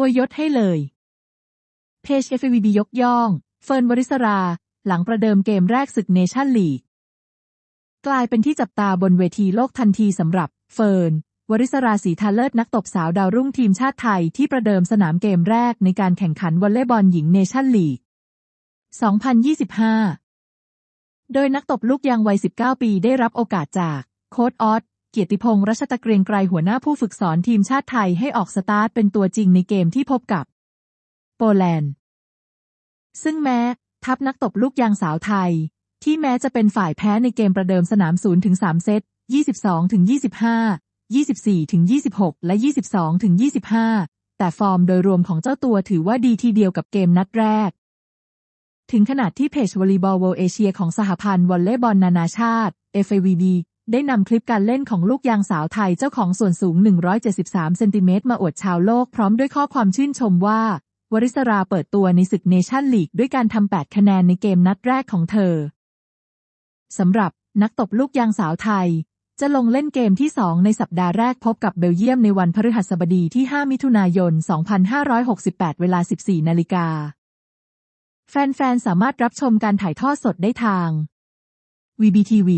อวยยศให้เลย เพจ FVB ยกย่อง เฟิร์นวริศรา หลังประเดิมเกมแรกศึกเนชั่นลีก กลายเป็นที่จับตาบนเวทีโลกทันทีสำหรับ เฟิร์นวริศราศรีทาเลิศนักตบสาวดาวรุ่งทีมชาติไทยที่ประเดิมสนามเกมแรกในการแข่งขันวอลเลย์บอลหญิงเนชั่นลีก 2025 โดยนักตบลูกยางวัย 19 ปีได้รับโอกาสจาก โค้ดออส เกียรติพงษ์รัชตะเกรียงไกรหัวหน้าผู้ฝึกสอนทีมชาติไทยให้ออกสตาร์ทเป็นตัวจริงในเกมที่พบกับ โปแลนด์ ซึ่งแม้ ทัพนักตบลูกยางสาวไทย ที่แม้จะเป็นฝ่ายแพ้ในเกมประเดิมสนาม0ถึง3เซต 22ถึง25 24ถึง26 และ 22ถึง25 แต่ฟอร์มโดยรวมของเจ้าตัวถือว่าดีทีเดียวกับเกมนัดแรก ถึงขนาดที่เพจวอลเลย์บอลเวลเอเชียของสหพันธ์วอลเลย์บอลนานาชาติ FIVB ได้นำคลิปการเล่นของลูกยางสาวไทยเจ้าของส่วนสูง 173 เซนติเมตรมาอวดชาวโลกพร้อมด้วยข้อความชื่นชมว่า วริศราเปิดตัวในศึกเนชั่นลีกด้วยการทำ 8 คะแนนในเกมนัดแรกของเธอ สำหรับนักตบลูกยางสาวไทย จะลงเล่นเกมที่ 2 ในสัปดาห์แรกพบกับเบลเยียมในวันพฤหัสบดีที่ 5 มิถุนายน 2568 เวลา 14 นาฬิกา แฟนๆ สามารถรับชมการถ่ายทอดสดได้ทาง VBTV